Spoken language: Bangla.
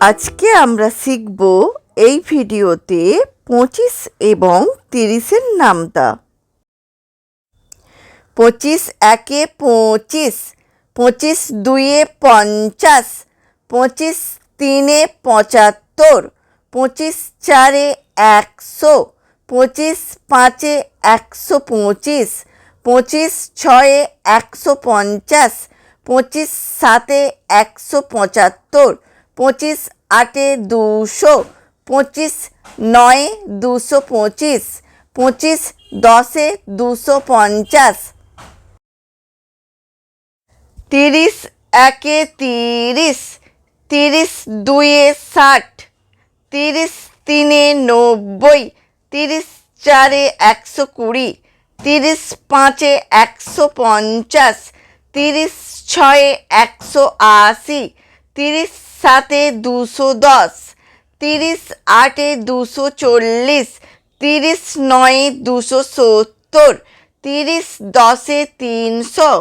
আজকে আমরা শিখব এই ভিডিওতে পঁচিশ এবং তিরিশের নামতা। পঁচিশ একে পঁচিশ পঁচিশ দুইয়ে পঞ্চাশ, পঁচিশ তিনে পঁচাত্তর, পঁচিশ চারে একশো, পঁচিশ পাঁচে একশো পঁচিশ পঁচিশ ছয়ে একশো পঞ্চাশ, পঁচিশ সাতে একশো পঁচাত্তর পঁচিশ আটে দুশো, পঁচিশ নয়ে দুশো পঁচিশ পঁচিশ দশে দুশো পঞ্চাশ, তিরিশ একে তিরিশ তিরিশ দুইয়ে ষাট, তিরিশ তিনে নব্বই, তিরিশ চারে একশো কুড়ি, তিরিশ পাঁচে একশো পঞ্চাশ, তিরিশ ছয়ে একশো আশি তিরিশ সাতে দুশো দশ, তিরিশ আটে দুশো চল্লিশ, তিরিশ নয়ে দুশো সত্তর, তিরিশ দশে তিনশো।